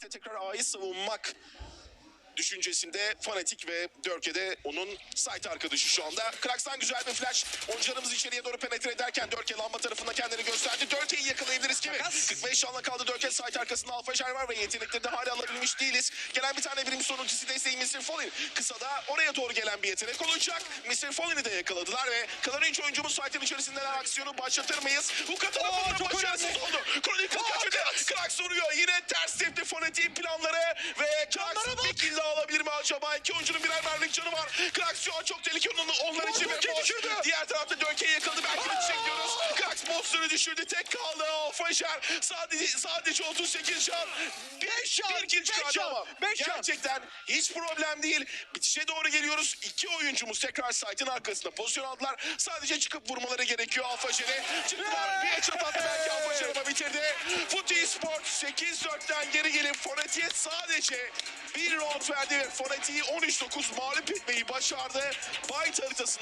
birlikte tekrar A'yı savunmak düşüncesinde Fanatik ve Dörke'de onun site arkadaşı şu anda. Krax'tan güzel bir flash. Oyuncularımız içeriye doğru penetre ederken Dörke lamba tarafında kendini gösterdi. Dörke'yi yakalayabiliriz kimi? 45 canla kaldı Dörke site arkasında Alfa Jar var ve yetenekleri de hala alabilmiş değiliz. Gelen bir tane birim sonuncusu desteği Mr. Fallen. Kısada oraya doğru gelen bir yetenek olacak. Mr. Fallen'i de yakaladılar ve kalan 3 oyuncumuz site'in içerisinden aksiyonu başlatır mıyız? Bunun çok başarısız oldu. Planları ve Krax bir kill daha alabilir mi acaba? İki oyuncunun birer mermilik canı var. Krax şu an çok tehlikeli onlar, için. boss. düşürdü. Diğer tarafta Dörke'yi Monster'ı düşürdü. Tek kaldı. Alfaşer sadece, sadece 38 can. Beş can, Bir kill beş çıkardı ama. Gerçekten hiç problem değil. Bitişe doğru geliyoruz. İki oyuncumuz tekrar site'in arkasında pozisyon aldılar. Sadece çıkıp vurmaları gerekiyor Alfaşer'e. Çıktılar. Bir headshot attı belki Alfaşer ama bitirdi. Footy Sport 8-4'ten geri gelip Foneti'ye sadece bir round verdi ve Foneti'yi 13-9 mağlup etmeyi başardı. Byte haritasında